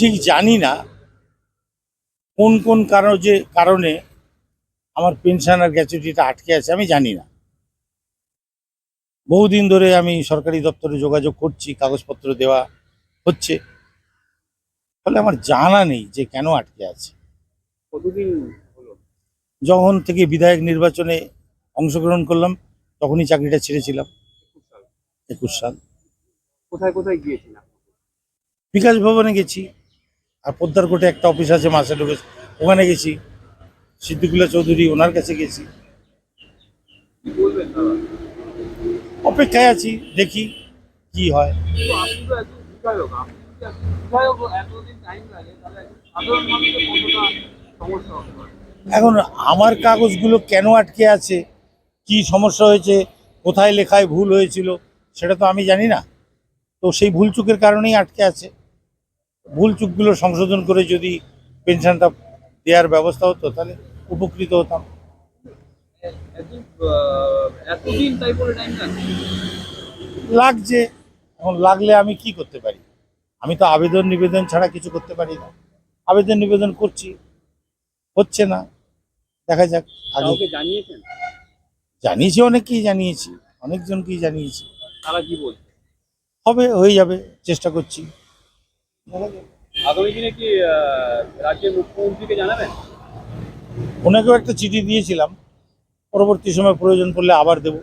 ঠিক জানি না কোন কোন কারণ যে কারণে আমার পেনশন আর গ্র্যাচুইটিটা আটকে আছে আমি জানি না। বহুদিন ধরে আমি সরকারি দপ্তরে যোগাযোগ করছি কাগজপত্র দেওয়া হচ্ছে। ফলে আমার জানা নেই যে কেন আটকে আছে। কতদিন যখন থেকে বিধায়ক নির্বাচনে অংশগ্রহণ করলাম তখনই চাকরিটা ছেড়েছিলাম। একুশ সাল। কোথায় কোথায় গিয়েছিলাম? বিকাশ ভবনে গেছি। আর পোদ্দারকোটে একটা অফিস আছে, মাসে অফিস ওখানে গেছি। সিদ্দিকুল্লাহ চৌধুরী ওনার কাছে গেছি। অপেক্ষায় আছি, দেখি কি হয়। এখন আমার কাগজগুলো কেন আটকে আছে? কি সমস্যা হয়েছে? কোথায় লেখায় ভুল হয়েছিল? সেটা তো আমি জানি না। তো সেই ভুল চুকের কারণেই আটকে আছে। ভুল চুকগুলো সংশোধন করে যদি পেনশনটা দেওয়ার ব্যবস্থা হতো তাহলে উপকৃত হতাম। লাগছে? এখন লাগলে আমি কি করতে পারি? আমি তো আবেদন নিবেদন ছাড়া কিছু করতে পারি না। আবেদন নিবেদন করছি হচ্ছে না। দেখা যাক আগে জানিয়েছেন? জানিয়েছি অনেককেই জানিয়েছি অনেকজনকেই জানিয়েছি। তারা কি বলছে? হবে হয়ে যাবে চেষ্টা করছি। আগামী দিনে কি রাজ্যের মুখ্যমন্ত্রীকে জানাবেন? ওনাকেও একটা চিঠি দিয়েছিলাম। পরবর্তী সময় প্রয়োজন পড়লে আবার দেব।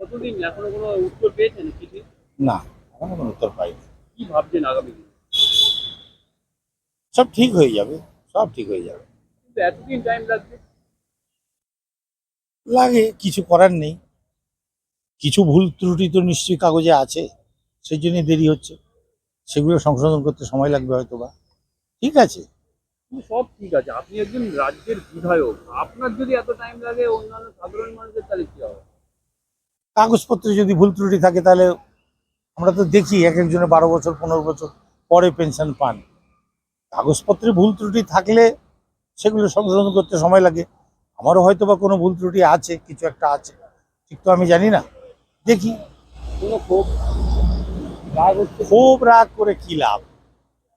কতদিন? এখনও কোনো উত্তর পেয়েছেন চিঠি? না এখনও কোনো উত্তর পাইনি। কি ভাবছেন আগামী দিনে? সব ঠিক হয়ে যাবে সব ঠিক হয়ে যাবে। কিন্তু এতদিন টাইম লাগবে লাগে কিছু করার নেই। কিছু ভুল ত্রুটি তো নিশ্চয়ই কাগজে আছে সেই জন্যই দেরি হচ্ছে। সেগুলো সংশোধন করতে সময় লাগবে হয়তো বা ঠিক আছে? সব ঠিক আছে। আপনি একজন রাজ্যের বিধায়ক। আপনার যদি এত টাইম লাগে অন্যান্য সাধারণ মানুষের তাহলে কি হবে? কাগজপত্রে যদি ভুল ত্রুটি থাকে তাহলে আমরা তো দেখি এক একজনের বারো বছর পনেরো বছর পরে পেনশন পান। কাগজপত্রে ভুল ত্রুটি থাকলে সেগুলো সংশোধন করতে সময় লাগে। আমারও হয়তো বা কোনো ভুল ত্রুটি আছে কিছু একটা আছে। ঠিক তো আমি জানি না। দেখি। কোনো ক্ষোভ রাগ করে কি লাভ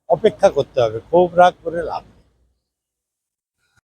অপেক্ষা করতে হবে খুব রাগ করে লাভ।